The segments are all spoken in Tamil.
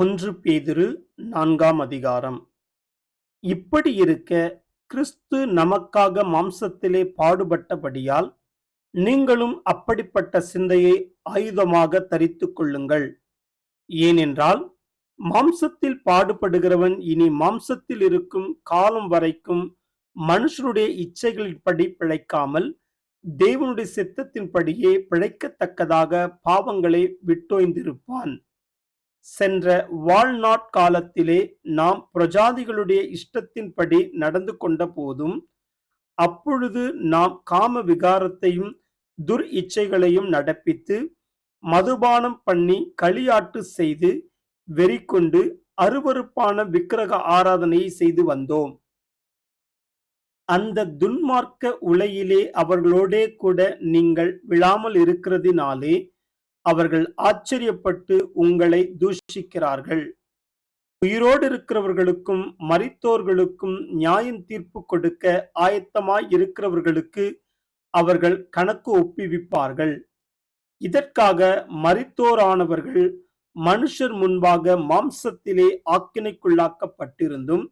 ஒன்று பேதிரு நான்காம் அதிகாரம். இப்படி இருக்க கிறிஸ்து நமக்காக மாம்சத்திலே பாடுபட்டபடியால் நீங்களும் அப்படிப்பட்ட சிந்தையை ஆயுதமாக தரித்து கொள்ளுங்கள். ஏனென்றால் மாம்சத்தில் பாடுபடுகிறவன் இனி மாம்சத்தில் இருக்கும் காலம் வரைக்கும் மனுஷருடைய இச்சைகளின்படி பிழைக்காமல் தேவனுடைய சித்தத்தின்படியே பிழைக்கத்தக்கதாக பாவங்களை விட்டோய்ந்திருப்பான். சென்ற வாழ்நாட் காலத்திலே நாம் பிரஜாதிகளுடைய இஷ்டத்தின்படி நடந்து கொண்ட போதும் அப்பொழுது நாம் காம விகாரத்தையும் துர் இச்சைகளையும் நடப்பித்து மதுபானம் பண்ணி களியாட்டு செய்து வெறி கொண்டு அருவருப்பான விக்கிரக ஆராதனையை செய்து வந்தோம். அந்த துன்மார்க்க உலையிலே அவர்களோடே கூட நீங்கள் விழாமல் இருக்கிறதினாலே அவர்கள் ஆச்சரியப்பட்டு உங்களை தூஷிக்கிறார்கள். உயிரோடு இருக்கிறவர்களுக்கும் மரித்தோர்களுக்கும் நியாயம் தீர்ப்பு கொடுக்க ஆயத்தமாய் இருக்கிறவர்களுக்கு அவர்கள் கணக்கு ஒப்புவிப்பார்கள். இதற்காக மரித்தோரானவர்கள் மனுஷர் முன்பாக மாம்சத்திலே ஆக்கினைக்குள்ளாக்கப்பட்டிருந்தும்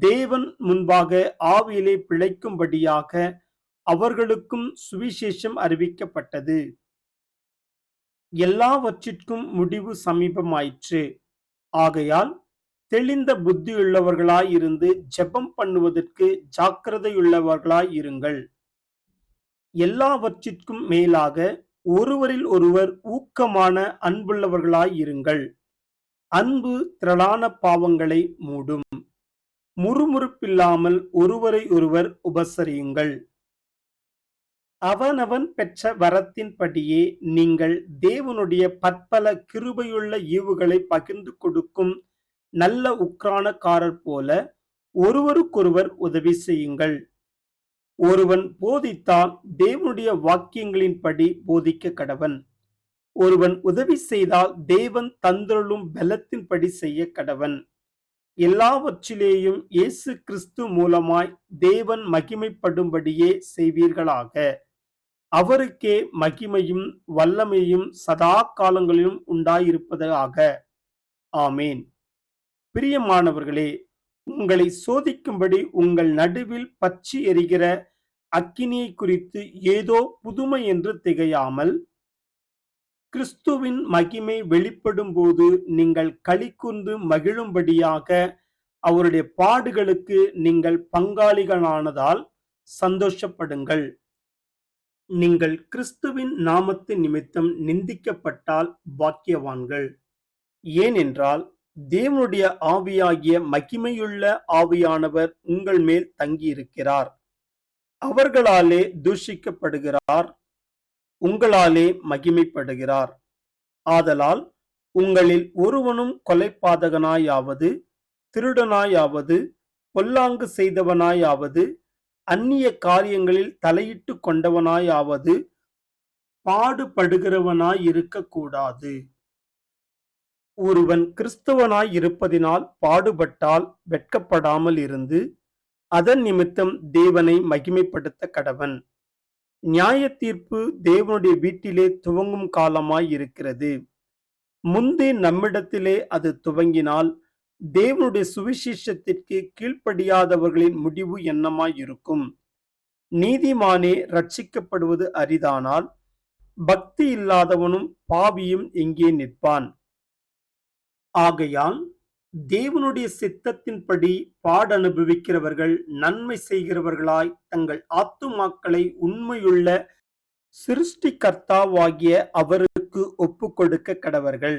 தேவன் முன்பாக ஆவியிலே பிழைக்கும்படியாக அவர்களுக்கும் சுவிசேஷம் அறிவிக்கப்பட்டது. எல்லாவற்றிற்கும் முடிவு சமீபமாயிற்று. ஆகையால் தெளிந்த புத்தியுள்ளவர்களாயிருந்து ஜெபம் பண்ணுவதற்கு ஜாக்கிரதையுள்ளவர்களாய் இருங்கள். எல்லாவற்றிற்கும் மேலாக ஒருவரில் ஒருவர் ஊக்கமான அன்புள்ளவர்களாய் இருங்கள். அன்பு திரளான பாவங்களை மூடும். முறுமுறுப்பில்லாமல் ஒருவரை ஒருவர் உபசரியுங்கள். அவனவன் பெற்ற வரத்தின்படியே நீங்கள் தேவனுடைய பற்பல கிருபையுள்ள ஈவுகளை பகிர்ந்து கொடுக்கும் நல்ல உக்ரானக்காரர் போல ஒருவருக்கொருவர் உதவி செய்யுங்கள். ஒருவன் போதித்தால் தேவனுடைய வாக்கியங்களின்படி போதிக்க கடவன். ஒருவன் உதவி செய்தால் தேவன் தந்தருளும் பலத்தின்படி செய்ய கடவன். எல்லாவற்றிலேயும் இயேசு கிறிஸ்து மூலமாய் தேவன் மகிமைப்படும்படியே செய்வீர்களாக. அவருக்கே மகிமையும் வல்லமையும் சதா காலங்களிலும் உண்டாயிருப்பதாக. ஆமேன். பிரியமானவர்களே உங்களை சோதிக்கும்படி உங்கள் நடுவில் பச்சி எரிகிற அக்கினியை குறித்து ஏதோ புதுமை என்று திகையாமல் கிறிஸ்துவின் மகிமை வெளிப்படும் போது நீங்கள் களிக்குந்து மகிழும்படியாக அவருடைய பாடுகளுக்கு நீங்கள் பங்காளிகளானதால் சந்தோஷப்படுங்கள். நீங்கள் கிறிஸ்துவின் நாமத்து நிமித்தம் நிந்திக்கப்பட்டால் பாக்கியவான்கள். ஏனென்றால் தேவனுடைய ஆவியாகிய மகிமையுள்ள ஆவியானவர் உங்கள் மேல் தங்கியிருக்கிறார். அவர்களாலே தூஷிக்கப்படுகிறார். உங்களாலே மகிமைப்படுகிறார். ஆதலால் உங்களில் ஒருவனும் கொலைப்பாதகனாயாவது திருடனாயாவது பொல்லாங்கு செய்தவனாயாவது அந்நிய காரியங்களில் தலையிட்டு கொண்டவனாயாவது பாடுபடுகிறவனாய் இருக்கக்கூடாது ஒருவன் கிறிஸ்தவனாய் இருப்பதினால் பாடுபட்டால் வெட்கப்படாமல் இருந்து அதன் நிமித்தம் தேவனை மகிமைப்படுத்த கடவன். நியாய தீர்ப்பு தேவனுடைய வீட்டிலே துவங்கும் காலமாய் இருக்கிறது முந்தே நம்மிடத்திலே அது துவங்கினால் தேவனுடைய சுவிசேஷத்திற்கு கீழ்ப்படியாதவர்களின் முடிவு என்னமாய் இருக்கும் நீதிமானே ரட்சிக்கப்படுவது அரிதானால் பக்தி இல்லாதவனும் பாவியும் எங்கே நிற்பான்? ஆகையால் தேவனுடைய சித்தத்தின்படி பாடனுபவிக்கிறவர்கள் நன்மை செய்கிறவர்களாய் தங்கள் ஆத்துமாக்களை உண்மையுள்ள சிருஷ்டிகர்த்தாவாகிய அவருக்கு ஒப்பு கொடுக்க கடவர்கள்.